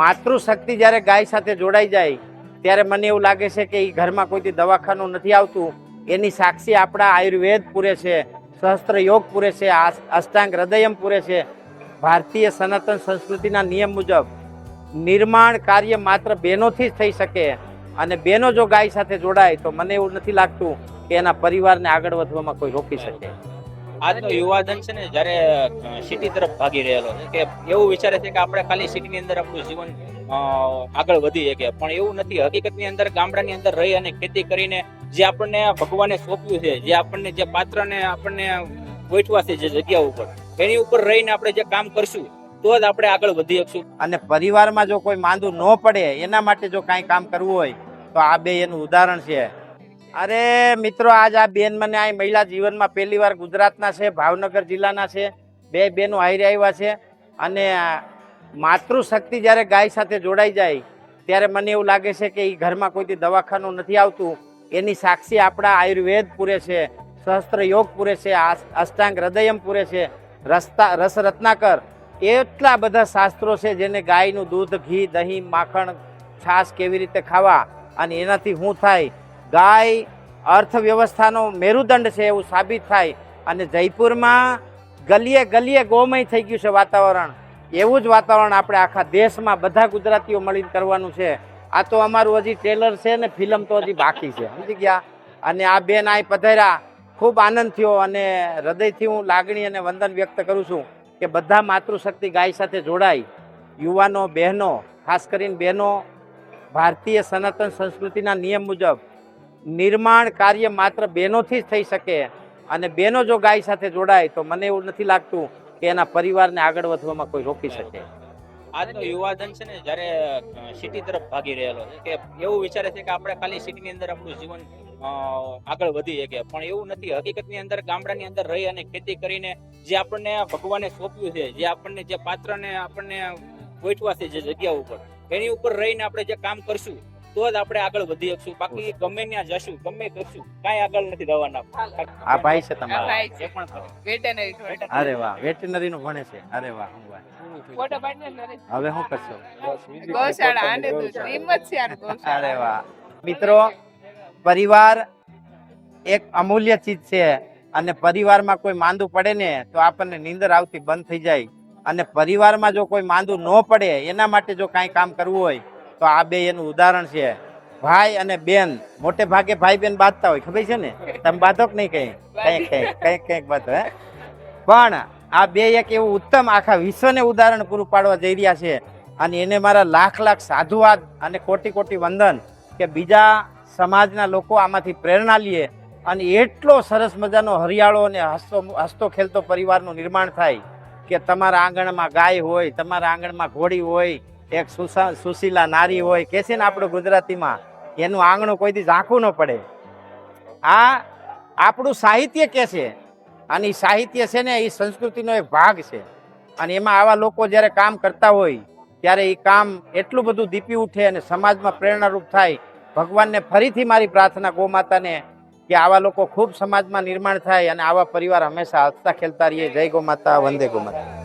માતૃશક્તિ જ્યારે ગાય સાથે જોડાઈ જાય, ત્યારે મને એવું લાગે છે કે એ ઘરમાં કોઈથી દવાખાનું નથી આવતું. એની સાક્ષી આપણા આયુર્વેદ પૂરે છે, સહસ્ત્ર યોગ પૂરે છે અષ્ટાંગ હૃદયમ પૂરે છે. ભારતીય સનાતન સંસ્કૃતિના નિયમ મુજબ, નિર્માણ કાર્ય માત્ર બહેનોથી જ થઈ શકે. અને બહેનો જો ગાય સાથે જોડાય, તો મને એવું નથી લાગતું કે એના પરિવારને આગળ વધવામાં કોઈ રોકી શકે. આજનો યુવાધન છે ને જ્યારે સિટી તરફ ભાગી રહેલો કે એવું વિચારે છે કે આપણે ખાલી સિટીની અંદર આપણું જીવન આગળ વધી શકે પણ એવું નથી. હકીકતની અંદર ગામડાની અંદર રહી અને ખેતી કરીને જે આપણને ભગવાને સોંપ્યું છે, જે આપણને જે પાત્રને આપણને ગોઠવા છે જે જગ્યા ઉપર, એની ઉપર રહીને આપણે જે કામ કરશું, તો જ આપણે આગળ વધી શકશું. અને પરિવારમાં જો કોઈ માંદું ન પડે, એના માટે જો કાંઈ કામ કરવું હોય, તો આ બે એનું ઉદાહરણ છે. અરે મિત્રો, આજ આ બેન મને આ મહિલા જીવનમાં પહેલી વાર ગુજરાતના છે, ભાવનગર જિલ્લાના છે. બે બેનો હારી આવ્યા છે અને માતૃશક્તિ જ્યારે ગાય સાથે જોડાઈ જાય, ત્યારે મને એવું લાગે છે કે એ ઘરમાં કોઈથી દવાખાનું નથી આવતું. એની સાક્ષી આપણા આયુર્વેદ પૂરે છે, સહસ્ત્ર યોગ પૂરે છે અષ્ટાંગ હૃદયમ પૂરે છે, રસ્તા, રસ રત્નાકર, એટલા બધા શાસ્ત્રો છે જેને ગાયનું દૂધ, ઘી, દહીં, માખણ, છાશ કેવી રીતે ખાવા અને એનાથી શું થાય ગાય અર્થવ્યવસ્થાનો મેરુદંડ છે એવું સાબિત થાય અને જયપુરમાં ગલીએ ગલીએ ગોમય થઈ ગયું છે વાતાવરણ. એવું જ વાતાવરણ આપણે આખા દેશમાં બધા ગુજરાતીઓ મળીને કરવાનું છે. આ તો અમારું હજી ટ્રેલર છે ને ફિલ્મ તો હજી બાકી છે. સમજી ગયા? અને આ બેન આ પધાર્યા. ખૂબ આનંદ થયો અને હૃદયથી હું લાગણી અને વંદન વ્યક્ત કરું છું કે બધા માતૃશક્તિ ગાય સાથે જોડાય. યુવાનો, બહેનો, ખાસ કરીને બહેનો, ભારતીય સનાતન સંસ્કૃતિના નિયમ મુજબ નિર્માણ કાર્ય માત્ર બહેનોથી જ થઈ શકે અને બહેનો જો ગાય સાથે જોડાય તો મને એવું નથી લાગતું કે એના પરિવારને આગળ વધવામાં કોઈ રોકી શકે. આજનો યુવાધન છે ને, જ્યારે સિટી તરફ ભાગી રહેલો છે, કે એવું વિચારે છે કે આપણે ખાલી સિટીની અંદર આપણું જીવન આગળ વધી શકે પણ એવું નથી. હકીકતની અંદર ગામડાની અંદર રહી અને ખેતી કરીને જે આપણને ભગવાને સોંપ્યું છે, જે આપણને, જે પાત્રને આપણને ગોઠવા છે જે જગ્યા ઉપર, એની ઉપર રહીને આપણે જે કામ કરશું તો જ આપણે આગળ વધી શકશું. બાકી ગમે ત્યાં જશું ગમે કરશું કાંઈ આગળ નથી રવાના. આ ભાઈ છે તમારા. ભાઈ પણ વેટરનરી અરે વાહ વેટનરી નું ભણે છે. અરે વાહ હું. હવે શું કરશો? ગૌશાળા આને તો હિંમત છે આનું ગૌશાળા. અરે વાહ. મિત્રો પરિવાર એક અમૂલ્ય ચીજ છે અને પરિવારમાં કોઈ માંદું પડે ને તો આપણને નીંદર આવતી બંધ થઈ જાય. અને પરિવારમાં જો કોઈ માંદું ન પડે એના માટે જો કાંઈ કામ કરવું હોય તો આ બે એનું ઉદાહરણ છે. ભાઈ અને બેન. મોટે ભાગે ભાઈ બેન બાંધતા હોય, ખબર છે ને? તમે બાંધો કે નહીં કઈ? કંઈક કંઈક કંઈક કંઈક બાંધો, હે? પણ આ બે એક એવું ઉત્તમ આખા વિશ્વને ઉદાહરણ પૂરું પાડવા જઈ રહ્યા છે. અને એને મારા લાખ લાખ સાધુવાદ અને કોટી કોટી વંદન કે બીજા સમાજના લોકો આમાંથી પ્રેરણા લે અને એટલો સરસ મજાનો હરિયાળો અને હસતો હસતો ખેલતો પરિવારનું નિર્માણ થાય કે તમારા આંગણમાં ગાય હોય, તમારા આંગણમાં ઘોડી હોય એક સુશીલા નારી હોય, કે છે ને આપણું ગુજરાતીમાં, એનું આંગણું કોઈથી ઝાંખું ન પડે. આ આપણું સાહિત્ય કે છે? અને એ સાહિત્ય છે ને એ સંસ્કૃતિનો એક ભાગ છે. અને એમાં આવા લોકો જ્યારે કામ કરતા હોય, ત્યારે એ કામ એટલું બધું દીપી ઉઠે અને સમાજમાં પ્રેરણારૂપ થાય. ભગવાનને ફરીથી મારી પ્રાર્થના ગો માતાને કે આવા લોકો ખૂબ સમાજમાં નિર્માણ થાય અને આવા પરિવાર હંમેશા હસતા ખેલતા રહીએ. જય ગો માતા વંદે ગો માતા